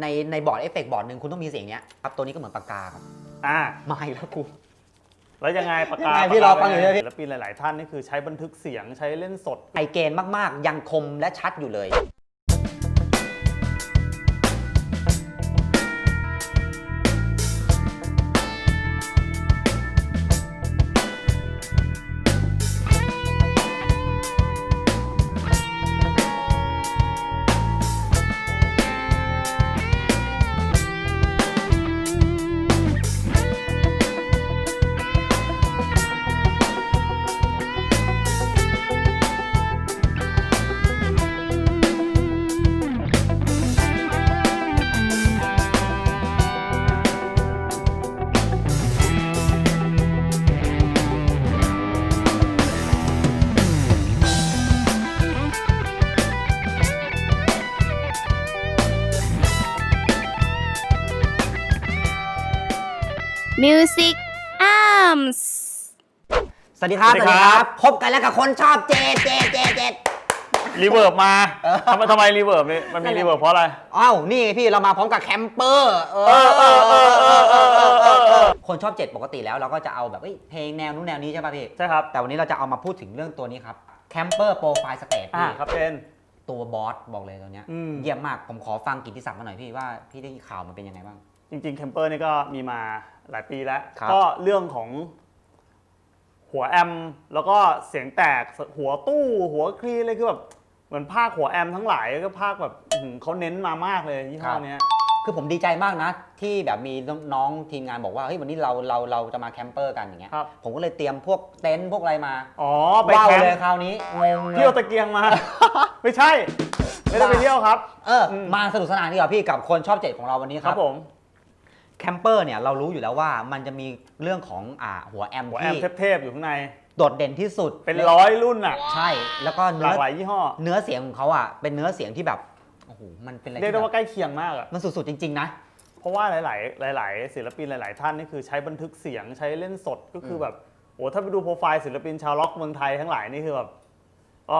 ในในบอร์ดเอฟเฟกต์บอร์ดหนึ่งคุณต้องมีเสียงเนี้ยครับตัวนี้ก็เหมือนปากกาครับอ่า มาอีกแล้วกู แล้วยังไงปากกายังไงพี่รอฟังอยู่ใช่ไหมพี่ ศิลปินหลาย ๆ ท่านนี่คือใช้บันทึกเสียงใช้เล่นสด ไอเกณฑ์มาก ๆ ยังคมและชัดอยู่เลย Music Arms สวัสดีครับ สวัสดีครับ พบกันแล้วกับคนชอบเจเจเจเจรีเวิร์บมาเออ ทำไมทำไมรีเวิร์บนี่มันมีรีเวิร์บเพราะอะไร อ้าวนี่ไงพี่เรามาพร้อมกับแคมเปอร์เอเออเออเออเออเออเออเออเออ คนชอบเจ็ดปกติแล้วเราก็จะเอาแบบเอ้ยเพลงแนวนู้นแนวนี้ใช่ป่ะพี่ ใช่ครับแต่วันนี้เราจะเอามาพูดถึงเรื่องตัวนี้ครับแคมเปอร์โปรไฟล์สเตทอ่าพี่ครับเจน ตัวบอสบอกเลยตัวเนี้ยอืม เยี่ยมมากผมขอฟังกิตติศักดิ์มาหน่อยพี่ว่าพี่ได้ข่าวมันเป็นยังไงบ้าง จริงๆแคมเปอร์นี่ก็มีมา หลายปีแล้ว ครับ ก็เรื่องของหัวแอมแล้วก็เสียงแตกหัวตู้หัวคลีอะไรคือแบบเหมือนภาคหัวแอมทั้งหลายก็ภาคแบบอื้อหือเขาเน้นมามากเลยยี่ห้อเนี้ย คือผมดีใจมากนะ ที่แบบมีน้องๆทีมงานบอกว่าเฮ้ยวันนี้เราเราเราจะมาแคมเปอร์กันอย่างเงี้ยครับ ผมก็เลยเตรียมพวกเต็นท์พวกอะไรมาอ๋อไปว้าวแคมเลยป์คราวนี้งงเลเที่ยวยตะเกียงมา ไม่ใช่ ไม่ได้ไปเที่ยวครับ เอออม มาสนุกสนานดีกว่าพี่กับคนชอบเจ็ดของเราวันนี้คครัรับบผม แคมเปอร์เนี่ยเรารู้อยู่แล้วว่ามันจะมีเรื่องของอ่าหัวแอมหัวแอมที่เทพๆอยู่ข้างใน โดดเด่นที่สุดเป็นร้อยรุ่นอะ ใช่แล้วก็หเนื้ลาอกหลายยี่ห้อ เนื้อเสียงของเขาอะเป็นเนื้อเสียงที่แบบโอ้โหมันเป็นอะไรเรียกที่ได้แบว่าบใกล้เคียงมากอะ มันสุดๆจริง ๆ นะ เพราะว่าหลาย ๆ หลาย ๆ ศิลปินหลาย ๆ ท่านนี่คือใช้บันทึกเสียงใช้เล่นสดก็คือแบบโอ้ถ้าไปดูโปรไฟล์ศิลปินชาวล็อกเมืองไทยทั้งหลายนี่คือแบบก็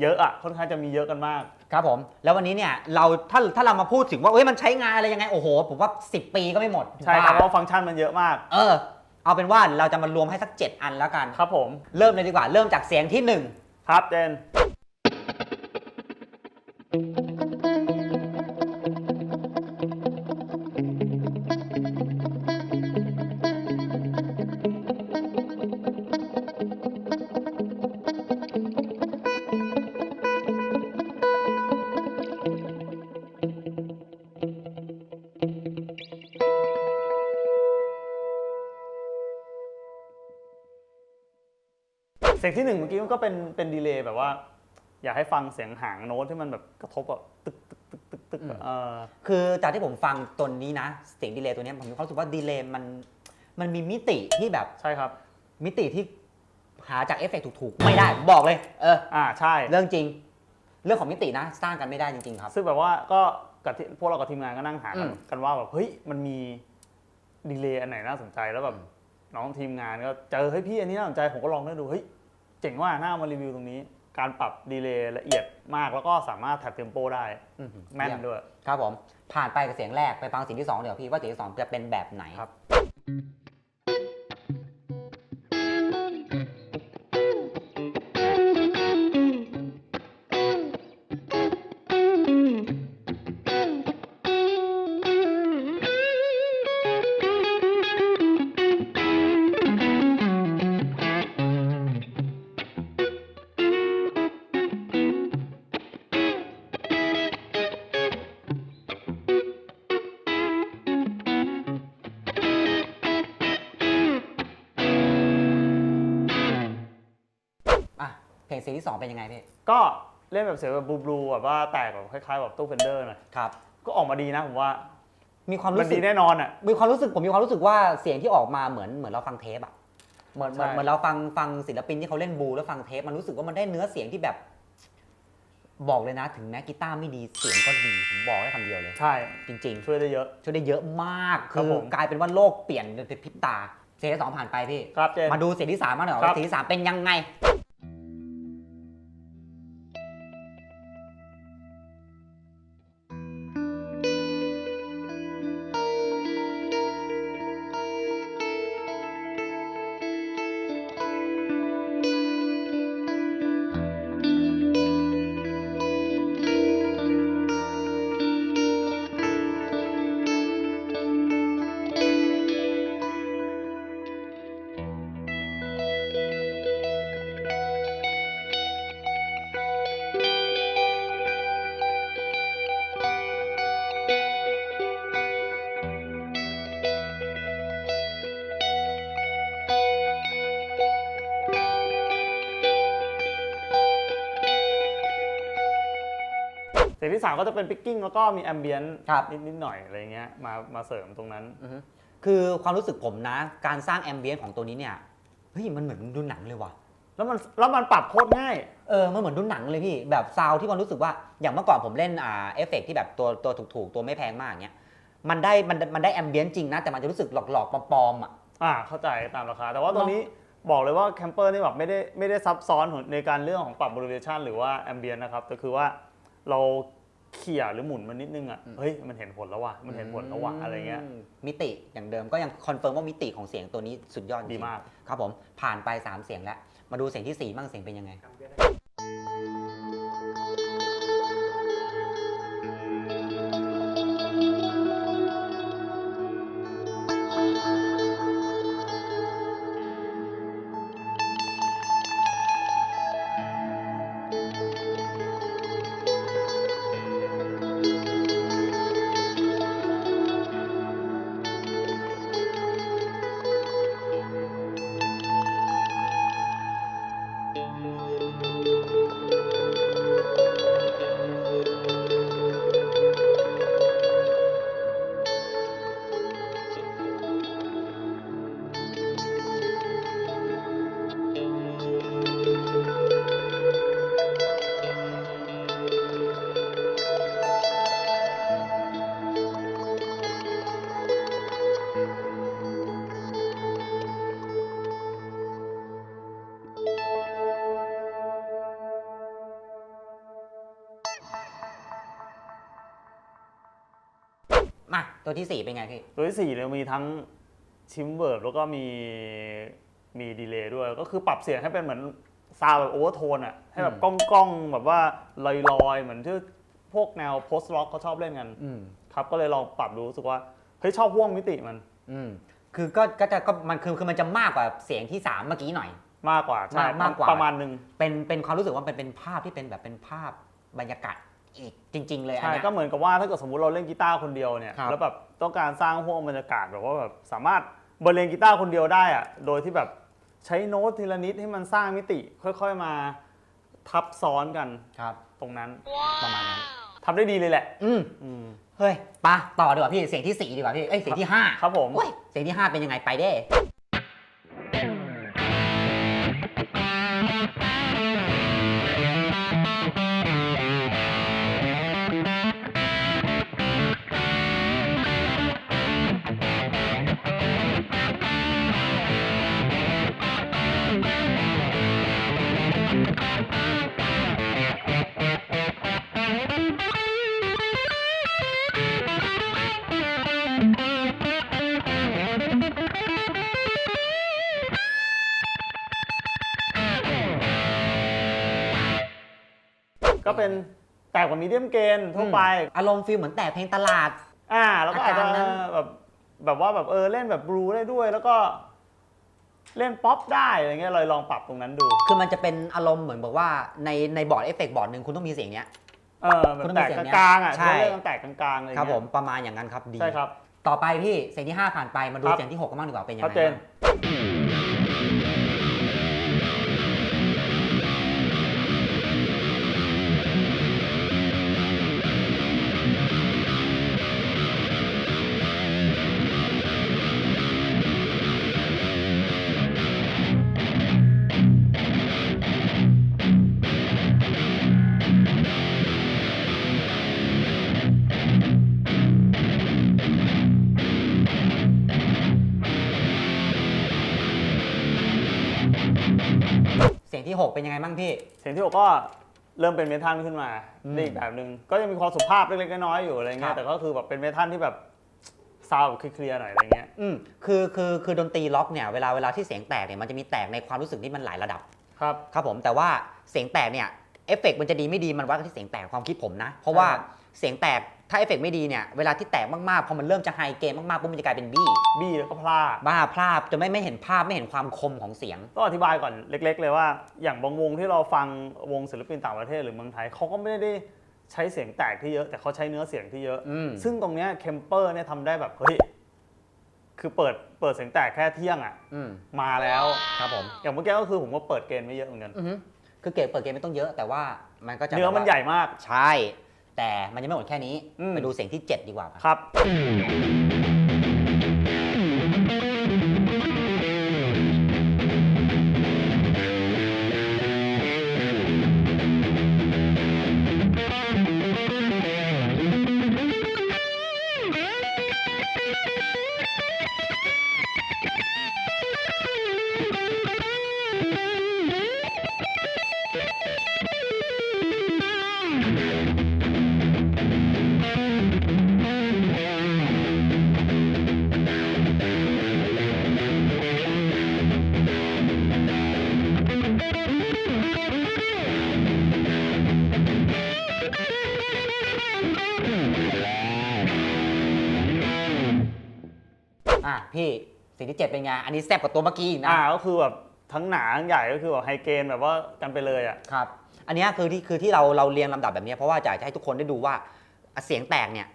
เยอะอะค่อนข้างจะมีเยอะกันมาก ครับผม แล้ววันนี้เนี่ยเราถ้าถ้าเรามาพูดถึงว่าเอ้ยมันใช้งานอะไรยังไง โอ้โห ผมว่า 10 ปีก็ไม่หมดใช่ครับเพบ้าราะฟังก์ชันมันเยอะมาก เออ เอาเป็นว่าเราจะมารวมให้สัก 7 อันแล้วกัน ครับผม เริ่มเลยดีกว่า เริ่มจากเสียงที่ครับเจน เสียงที่หนึ่งเมื่อกี้มันก็เป็นเป็นดีเลย์แบบว่า อยากให้ฟังเสียงหางโน้ตที่มันแบบกระทบแบบตึกตึกตึกตึกตึกอะเออ1คือจากที่ผมฟังตัวนี้นะ เสียงดีเลย์ตัวเนี้ยผมมีความรู้สึกว่าดีเลย์มันมันมีมิติที่แบบใช่ครับ มิติที่หาจากเอฟเฟกต์ถูกๆ ไม่ได้ผมบอกเลย เอออ่าใช่ เรื่องจริง เรื่องของมิตินะ สร้างกันไม่ได้จริง ๆ ครับ ซึ่งแบบว่าก็กับที่พวกเรากับทีมงานก็นั่งหากันอืมกันว่าแบบเฮ้ยมันมีดีเลย์อันไหนน่าสนใจแล้วแบบน้องทีมงานก็เจอเฮ้ยพี่อันนี้น่าสนใจผมก็ลองได้ดูเฮ้ย เจ๋งว่าน่าเอามารีวิวตรงนี้ การปรับดีเลย์ละเอียดมากแล้วก็สามารถแท็บเทมโปได้อื้อหือแม่นด้วย ครับผม ผ่านไปกับเสียงแรกไปฟังเสียงที่สองเดี๋ยวพี่ว่าเสียงที่สองจะเป็นแบบไหน ครับ เพลงเสียงที่สองเป็นยังไงพี่ก็เล่นแบบเสียงแบบบลูๆแบบว่าแตกแบบคล้ายๆแบบตู้เฟนเดอร์หน่อยครับ ก็ออกมาดีนะผมว่ามีความมันรู้สึดีกแน่นอนอะ มีความรู้สึกผมมีความรู้สึกว่าเสียงที่ออกมาเหมือนเหมือนเราฟังเทปอะเหมือนเหมือนใช่ เหมือนเราฟังฟังศิลปินที่เขาเล่นบลูแล้วฟังเทปมันรู้สึกว่ามันได้เนื้อเสียงที่แบบ บอกเลยนะ ถึงแม้กีตาร์ไม่ดีเสียงก็ดีผมบอกได้คำเดียวเลย ใช่จริงช่วยได้เยอะๆช่วยได้เยอะมาก ครัคืบอผม กลายเป็นว่าโลกเปลี่ยนในพริบตา เสียงที่สองผ่านไปพี่ ครับเจน มาดูเสียงที่สามมางหน่อยครัว่าบเสียงที่สามเป็นยังไง งที่สามก็จะเป็นปิกกิ้งแล้วก็มีแอมเบียนครับ นิดนิดๆหน่อยอะไรเงี้ยมามาเสริมตรงนั้น อือฮึคือความรู้สึกผมนะ การสร้างแอมเบียนของตัวนี้เนี่ยเฮ้ยมันเหมือนดูหนังเลยว่ะแล้วมันแล้วมันปรับโคตรง่าย เออมันเหมือนดูหนังเลยพี่แบบซาวด์ที่มันรู้สึกว่าอย่างเมื่อก่อนผมเล่นอ่าเอฟเฟกที่แบบตัวตัวถูกๆ ตัวไม่แพงมากเนี้ยมันได้มันมันได้แอมเบียนจริงนะ แต่มันจะรู้สึกหลอกๆปลอมๆอะ อ่าเข้าใจตามราคา แต่ว่าตัวเนอะนี้บอกเลยว่าแคมเปอร์นี่แบบไม่ได้ไม่ได้ซับซ้อนของในการเรื่องของปรับบริเวชันหรือว่าแอมเบียนนะครับแต่คือว่า เราเขี่ยหรือหมุนมันนิดนึงอะเฮ้ยมันเห็นผลแล้วว่ะมันเห็นผลแล้วว่ะอะไรเงี้ยมมิติอย่างเดิมก็ยังคอนเฟิร์มว่ามิติของเสียงตัวนี้สุดยอดจริงดีมาก ครับผมผ่านไป 3 เสียงแล้ว มาดูเสียงที่ 4 บ้างเสียงเป็นยังไง ตัวที่ 4 เป็นไงพี่ตัวที่สี่เนี่ยมีทั้งชิมเวิร์บแล้วก็มีมีดีเลย์ด้วย ก็คือปรับเสียงให้เป็นเหมือนซาวแบบโอเวอร์โทนอะให้แบบอืมก้องๆแบบว่าลอยๆ เหมือนที่พวกแนวโพสต์ล็อกเขาชอบเล่นกันอืมครับก็เลยลองปรับดูรู้สึกว่าเฮ้ยชอบห่วงมิติมันอืมคือก็ก็จะก็มันคือคือมันจะมากกว่าเสียงที่ 3 เมื่อกี้หน่อย มากกว่าใช่มากมากกว่า ประมาณหนึ่งเป็นเป็นความรู้สึกว่าเป็นเป็นภาพที่เป็นแบบเป็นภาพบรรยากาศ อีกจริง ๆ เลยอันใช่เนี้ย ก็เหมือนกับว่าถ้าเกิดสมมติเราเล่นกีตาร์คนเดียวเนี่ยครับ แล้วแบบต้องการสร้างห่วงบรรยากาศแบบว่าแบบสามารถบรรเลงกีตาร์คนเดียวได้อะโดยที่แบบใช้โน้ตทีละนิดให้มันสร้างมิติค่อยๆมาทับซ้อนกันครับ ตรงนั้นประมาณนั้น ทำได้ดีเลยแหละ อืมอืม เฮ้ยปะต่อดีกว่าพี่ เสียงที่4ดีกว่าพี่ เอ้ย เสียงที่5ครับผมเฮ้ย เสียงที่5เป็นยังไงไปเด้ ก็เป็นแตกกว่ามีเดียมเกนทั่วไป อารมณ์ฟีลเหมือนแต่เพลงตลาด อ่า แล้วก็อาจจะอาการนั้น แบบแบบว่าแบบเออเล่นแบบบลูได้ด้วย แล้วก็เล่นป๊อปได้อะไรเงี้ยเลยลองปรับตรงนั้นดู คือมันจะเป็นอารมณ์เหมือนแบบว่าในในบอร์ดเอฟเฟกต์บอร์ดหนึ่งคุณต้องมีเสียงเนี้ย เออแบบคุณต้องแตมีกเสียงเนี้ยกลางๆอะใช่ใช่เรื่องแตกกลางๆอะไรครับเงี้ยผมประมาณอย่างนั้นครับดี ใช่ครับ ต่อไปพี่เสียงที่ 5 ผ่านไปมาดูครับ เสียงที่ 6 กันบ้างดีกว่าเป็นยังชัไงดเจน บ้าง ที่ 6 เป็นยังไงบ้างพี่ เสียงที่หกก็เริ่มเป็นเมทัลขึ้นมาอืมได้อีกแบบหนึ่งก็ยังมีความสุภาพเล็กๆน้อยๆอยู่อะไรครัเงี้ยบ แต่ก็คือแบบเป็นเมทัลที่แบบซาวด์เคลียร์ๆหน่อยอะไรเงี้ยอืมคือคือคือดนตรีล็อกเนี่ยเวลาเวลาที่เสียงแตกเนี่ยมันจะมีแตกในความรู้สึกที่มันหลายระดับ ครับ ครับผมแต่ว่าเสียงแตกเนี่ยเอฟเฟกต์มันจะดีไม่ดีมันวัดกันที่เสียงแตกความคิดผมนะ เพราะว่าใช่ครับเสียงแตก ถ้าเอฟเฟกต์ไม่ดีเนี่ยเวลาที่แตกมากๆ พอมันเริ่มจะไฮเกมมากๆปุ๊บมันจะกลายเป็นบี้บี้แล้วก็พลาดบ้าพลาดจะไม่ไม่เห็นภาพไม่เห็นความคมของเสียง ต้องอธิบายก่อนเล็ก ๆ เลยว่า อย่างบางวงที่เราฟังวงศิลปินต่างประเทศหรือเมืองไทยเขาก็ไม่ได้ใช้เสียงแตกที่เยอะแต่เขาใช้เนื้อเสียงที่เยอะอืมซึ่งตรงเนี้ยเคมเปอร์เนี่ยทำได้แบบเฮ้ยคือเปิดเปิดเสียงแตกแค่เที่ยงอะอืมมาแล้วครับผมอย่างเมื่อกี้ก็คือผมก็เปิดเกณฑ์ไม่เยอะเหมือนกันอือฮึคือเกมเปิดเกมไม่ต้องเยอะแต่ว่ามันก็จะเนื้อมันแบบว่าใหญ่มากใช่ แต่มันยังไม่หมดแค่นี้ อืม ไปดูเสียงที่ 7 ดีกว่าครับ ครับ พี่เสียงที่7เป็นไง อันนี้แซ่บกว่าตัวเมื่อกี้อีกนะอ่าก็คือแบบทั้งหนาทั้งใหญ่ก็คือแบบไฮเกนแบบว่ากันไปเลยอะ ครับ อันเนี้ยคือที่คือที่เราเราเรียงลำดับแบบเนี้ยเพราะว่าจะให้ทุกคนได้ดูว่าเสียงแตกเนี่ย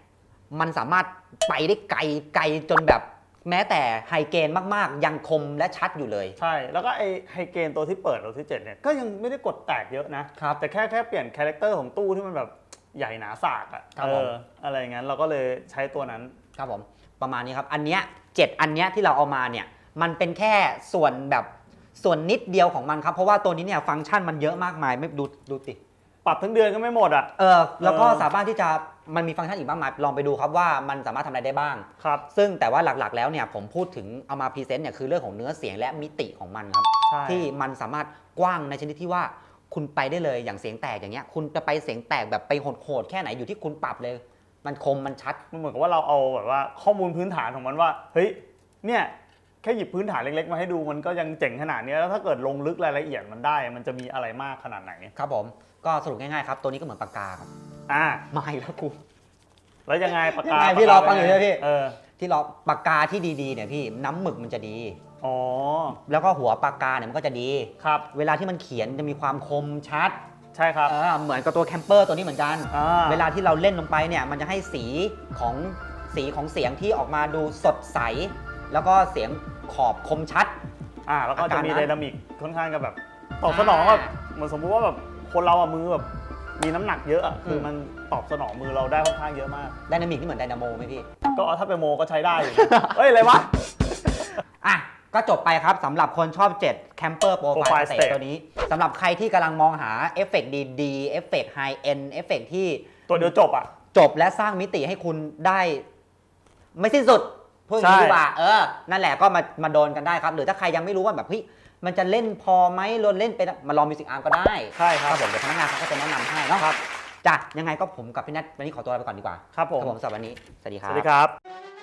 มันสามารถไปได้ไกลไกลจนแบบแม้แต่ไฮเกนมากๆ ยังคมและชัดอยู่เลย ใช่ แล้วก็ไอไฮเกนตัวที่เปิดตัวที่7เนี่ยก็ยังไม่ได้กดแตกเยอะนะ ครับแต่แค่แค่เปลี่ยนคาแรคเตอร์ของตู้ที่มันแบบใหญ่หนาสากอะครับเอผม ออะไรอย่างนั้นเราก็เลยใช้ตัวนั้น ครับผมประมาณนี้ครับ อันเนี้ย เจ็ดอันเนี้ยที่เราเอามาเนี่ยมันเป็นแค่ส่วนแบบส่วนนิดเดียวของมันครับ เพราะว่าตัวนี้เนี่ยฟังก์ชันมันเยอะมากมายไม่ดูดูติปรับทั้งเดือนก็ไม่หมดอะ เออแล้วก็เออสามารถที่จะมันมีฟังก์ชันอีกมากมายลองไปดูครับว่ามันสามารถทำอะไรได้บ้าง ครับ ซึ่งแต่ว่าหลักๆ แล้วเนี่ยผมพูดถึงเอามาพรีเซนต์เนี่ยคือเรื่องของเนื้อเสียงและมิติของมันครับ ใช่ ที่มันสามารถกว้างในชนิดที่ว่าคุณไปได้เลยอย่างเสียงแตกอย่างเงี้ยคุณจะไปเสียงแตกแบบไปโหดๆแค่ไหนอยู่ที่คุณปรับเลย มันคมมันชัด มันเหมือนกับว่าเราเอาแบบว่าข้อมูลพื้นฐานของมันว่า เฮ้ย เนี่ย แค่หยิบพื้นฐานเล็กๆ มาให้ดูมันก็ยังเจ๋งขนาดนี้แล้วถ้าเกิดลงลึกรายละเอียดมันได้ มันจะมีอะไรมากขนาดไหน ครับผม ก็สรุปง่ายๆครับ ตัวนี้ก็เหมือนปากกาครับ อ่า ไม่แล้วกู แล้วยังไงปากกายังไงพี่รอฟังอยู่ใช่ไหมพี่ เออ ที่เราปากกาที่ดีๆเนี่ยพี่น้ำหมึกมันจะดี อ๋อ แล้วก็หัวปากกาเนี่ยมันก็จะดี ครับ เวลาที่มันเขียนจะมีความคมชัด ใช่ครับเออเหมือนกับตัวแคมเปอร์ตัวนี้เหมือนกัน อ่า เวลาที่เราเล่นลงไปเนี่ย มันจะให้สีของสีของเสียงที่ออกมาดูสดใส แล้วก็เสียงขอบคมชัด อ่าแล้วก็อาจะการมีนั้นไดนามิกค่อนข้างกับแบบตอบสนองแบบเหมือนสมมุติว่าแบบคนเราอะมือแบบมีน้ำหนักเยอะอะคือมันตอบสนองมือเราได้ค่อนข้างเยอะมาก ไดนามิกนี่เหมือนไดนาโมไหมพี่ ก็ถ้าเป็นโมก็ใช้ได้อยู่เอ้ยอะไรวะ อะ ก็จบไปครับสำหรับคนชอบ 7 Camper Profile Profile Stage Stage ตัวนี้สำหรับใครที่กำลังมองหาเอฟเฟกต์ดีๆเอฟเฟกต์ไฮเอ็นเอฟเฟกต์ที่ตัวเดียวจบอะ จบและสร้างมิติให้คุณได้ ไม่สิ้นสุดพูดอย่างนี้ใช่ ดีกว่าเออ นั่นแหละก็มามาโดนกันได้ครับ หรือถ้าใครยังไม่รู้ว่าแบบเฮ้ยมันจะเล่นพอไหมรนเล่นเป็นมาลองมิวสิกอาร์มก็ได้ใช่ครับผมเดี๋ยวพนักงานเขาก็จะแนะนำให้เนาะครับ จ้ะยังไงก็ผมกับพี่นัทวันนี้ขอตัวลาไปก่อนดีกว่าครับผม ครับผมสำหรับวันนี้สวัสดีคสรับ วัสดีครับ